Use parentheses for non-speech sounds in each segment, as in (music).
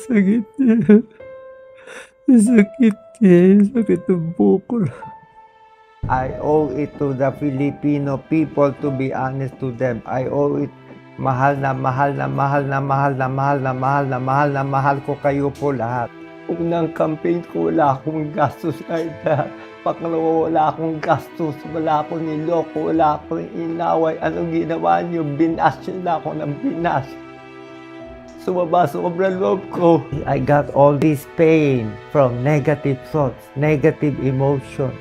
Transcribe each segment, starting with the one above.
Sakit niya. Sakit niya. Sakit ng buko. I owe it to the Filipino people to be honest to them. I owe it mahal na mahal na mahal na mahal na mahal na mahal na mahal na mahal ko kayo po lahat. Unang campaign ko, wala akong gastos kahit na pangalawa, wala akong gastos, wala akong niloko, wala akong inaway. Anong ginawa niyo? Binas na ako ng binas. Sumaba sobrang loob ko. I got all this pain from negative thoughts, negative emotion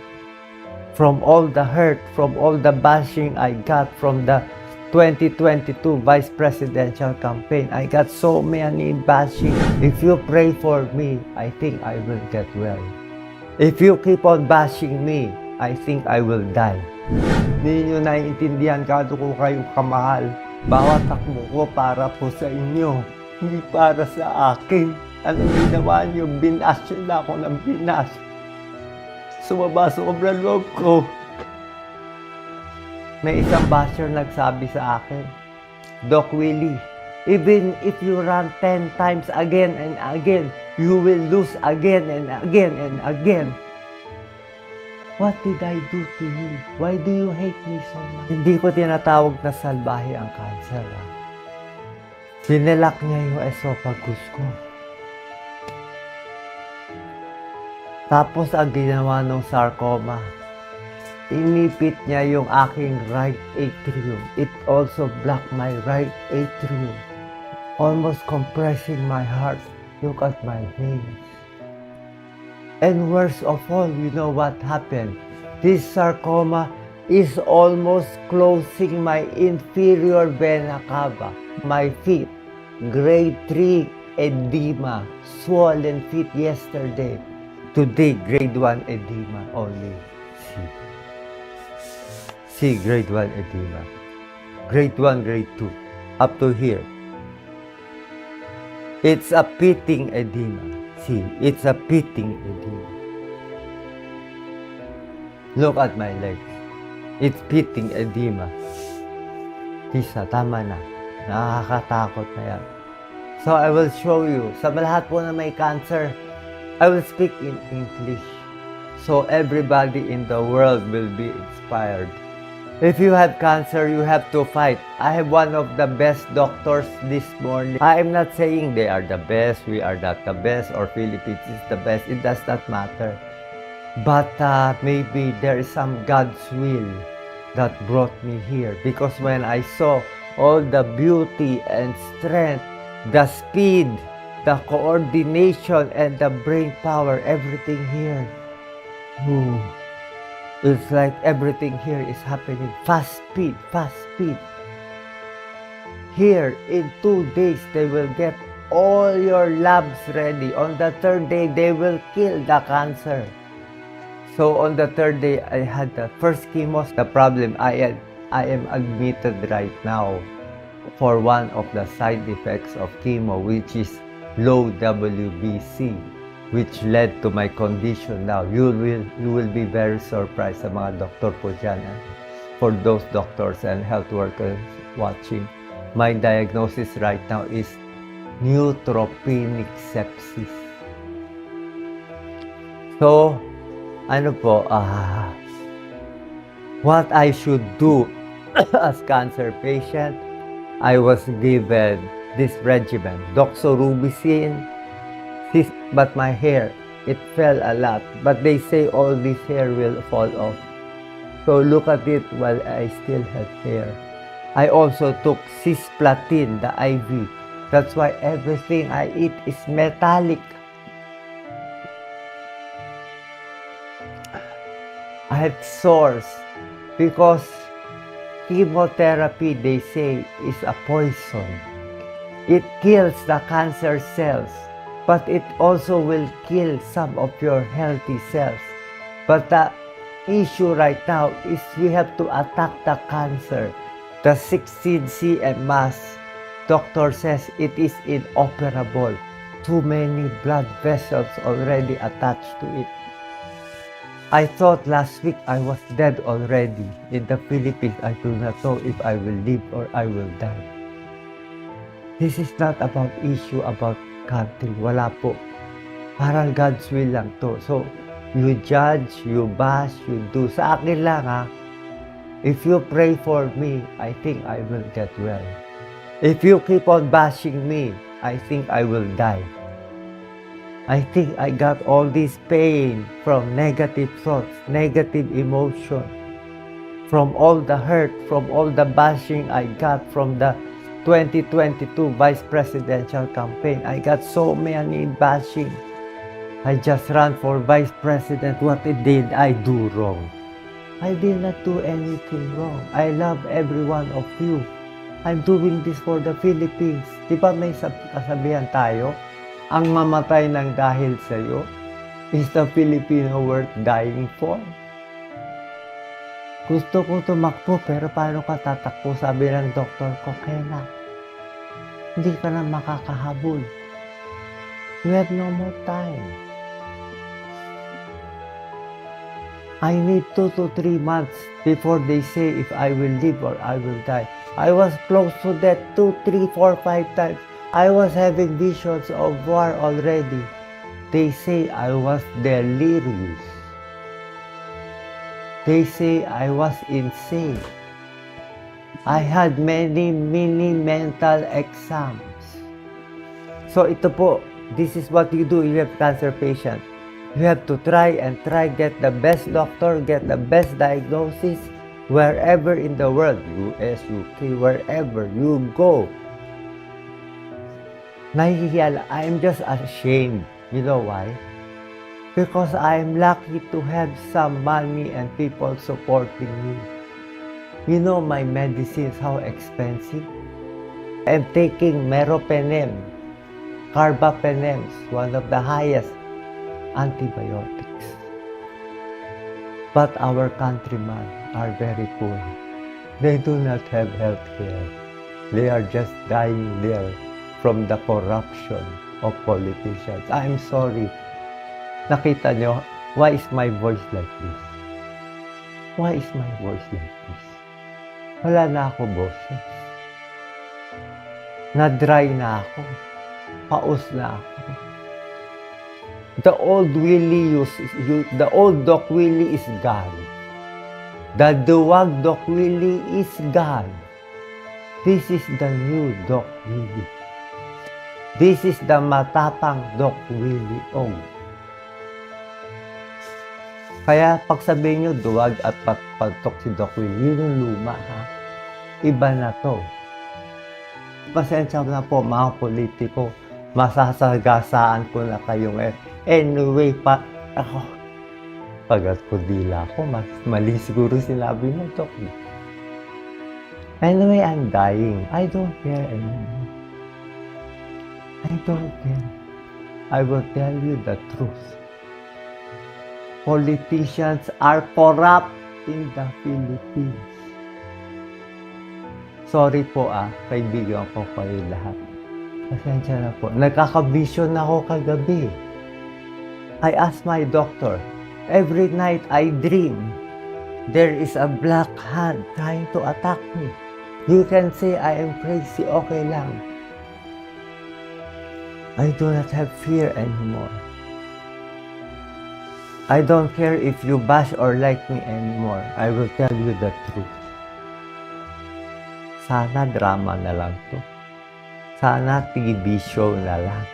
from all the hurt, from all the bashing I got from the 2022 vice presidential campaign. I got so many bashing. If you pray for me, I think I will get well. If you keep on bashing me, I think I will die. Hindi nyo naiintindihan kado ko kayong kamahal. Bawat takbo ko para po sa inyo, hindi para sa akin. Anong ginawa nyo? Binas na ako ng binas sumaba sobrang loob ko. May isang basher nagsabi sa akin, Doc Willie, even if you run 10 times again and again, you will lose again and again and again. What did I do to you? Why do you hate me so much? Hindi ko tinatawag na salbahe ang cancer. Ah. Sinilak niya yung esophagus ko. Tapos ang ginawa ng sarcoma, inipit niya yung aking right atrium. It also blocked my right atrium, almost compressing my heart. Look at my veins. And worst of all, you know what happened? This sarcoma is almost closing my inferior vena cava, my feet, grade 3 edema, swollen feet yesterday. Today, grade 1 edema only. C. C, grade 1 edema. Grade 1, grade 2. Up to here. It's a pitting edema. See, it's a pitting edema. Look at my legs. It's pitting edema. Tisa, tama na. Nakakatakot na yan. So I will show you. Sa lahat po na may cancer, I will speak in English. So everybody in the world will be inspired. If you have cancer, you have to fight. I have one of the best doctors this morning. I am not saying they are the best, we are not the best, or Philippines is the best. It does not matter. But uh, maybe there is some God's will that brought me here. Because when I saw all the beauty and strength, the speed, the coordination, and the brain power, everything here, ooh, it's like everything here is happening fast speed, fast speed. Here, in two days, they will get all your labs ready. On the third day, they will kill the cancer. So on the third day, I had the first chemo. The problem, I, had, I am admitted right now for one of the side effects of chemo, which is low WBC, which led to my condition now. You will, you will be very surprised sa mga doktor po dyan. ah. For those doctors and health workers watching, my diagnosis right now is neutropenic sepsis. So, ano po, ah, what I should do (laughs) as cancer patient, I was given this regimen, doxorubicin, but my hair, it fell a lot. But they say all this hair will fall off. So look at it while I still have hair. I also took cisplatin, the IV. That's why everything I eat is metallic. I had sores because chemotherapy, they say, is a poison. It kills the cancer cells, but it also will kill some of your healthy cells. But the issue right now is we have to attack the cancer. The 16 cm mass, doctor says it is inoperable. Too many blood vessels already attached to it. I thought last week I was dead already. In the Philippines, I do not know if I will live or I will die. This is not about issue about country. Wala po. Parang God's will lang to. So, you judge, you bash, you do. Sa akin lang ha, if you pray for me, I think I will get well. If you keep on bashing me, I think I will die. I think I got all this pain from negative thoughts, negative emotion, from all the hurt, from all the bashing I got from the 2022 vice presidential campaign. I got so many bashing. I just ran for vice president. What did I do wrong? I did not do anything wrong. I love every one of you. I'm doing this for the Philippines. Di ba may sab- kasabihan tayo? Ang mamatay ng dahil sa'yo is the Filipino worth dying for. Gusto ko tumakbo pero paano ka tatakbo? Sabi ng doktor ko, Kena, hindi ka na makakahabol. You have no more time. I need two to three months before they say if I will live or I will die. I was close to death two, three, four, five times. I was having visions of war already. They say I was delirious. They say I was insane. I had many, many mental exams. So ito po, this is what you do if you have cancer patient. You have to try and try get the best doctor, get the best diagnosis wherever in the world, US, UK, wherever you go. Nahihiya, I am just ashamed. You know why? Because I am lucky to have some money and people supporting me. You know my medicines, how expensive? I'm taking meropenem, carbapenem, one of the highest antibiotics. But our countrymen are very poor. They do not have health care. They are just dying there from the corruption of politicians. I'm sorry. Nakita nyo, why is my voice like this? Why is my voice like this? Wala na ako boses. Na-dry na ako. Paus na ako. The old Willie, you, the old Doc Willie is gone. The duwag Doc Willie is gone. This is the new Doc Willie. This is the matapang Doc Willie Ong. Kaya pag sabihin nyo duwag at pagpagtok si Doc Willie, yun yung luma ha. Iba na to. Pasensya na po mga politiko. Masasagasaan ko na kayo ngayon. Anyway, pa, ako, pagat ko dila ko, mas mali siguro sinabi mo, Doc. Anyway, I'm dying. I don't care anymore. I don't care. I will tell you the truth. Politicians are corrupt in the Philippines. Sorry po ah, kaibigan ko kayo lahat. Pasensya na po. Nagkakavision ako kagabi. I asked my doctor, every night I dream, there is a black hand trying to attack me. You can say I am crazy, okay lang. I do not have fear anymore. I don't care if you bash or like me anymore. I will tell you the truth. Sana drama na lang to. Sana TV show na lang.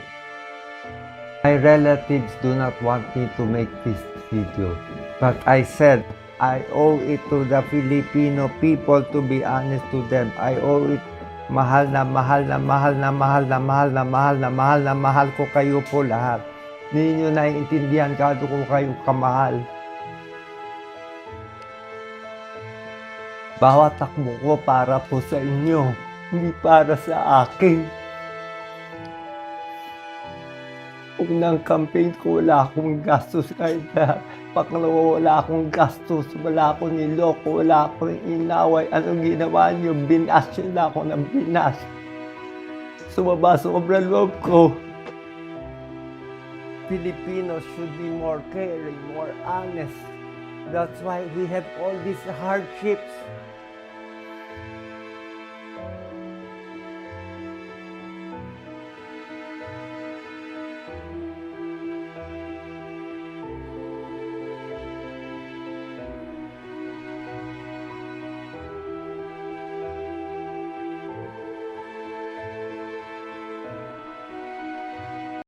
My relatives do not want me to make this video. But I said, I owe it to the Filipino people to be honest to them. I owe it mahal na mahal na mahal na mahal na mahal na mahal na mahal na mahal ko kayo po lahat. Hindi nyo naiintindihan kado ko kayo kamahal. Bawat takbo ko para po sa inyo, hindi para sa akin. Unang campaign ko, wala akong gastos kahit na pangalawa, wala akong gastos, wala akong niloko, wala akong inaway. Anong ginawa niyo? Binas niyo na ako ng binas. Sumaba sobrang loob ko. Filipinos should be more caring, more honest. That's why we have all these hardships.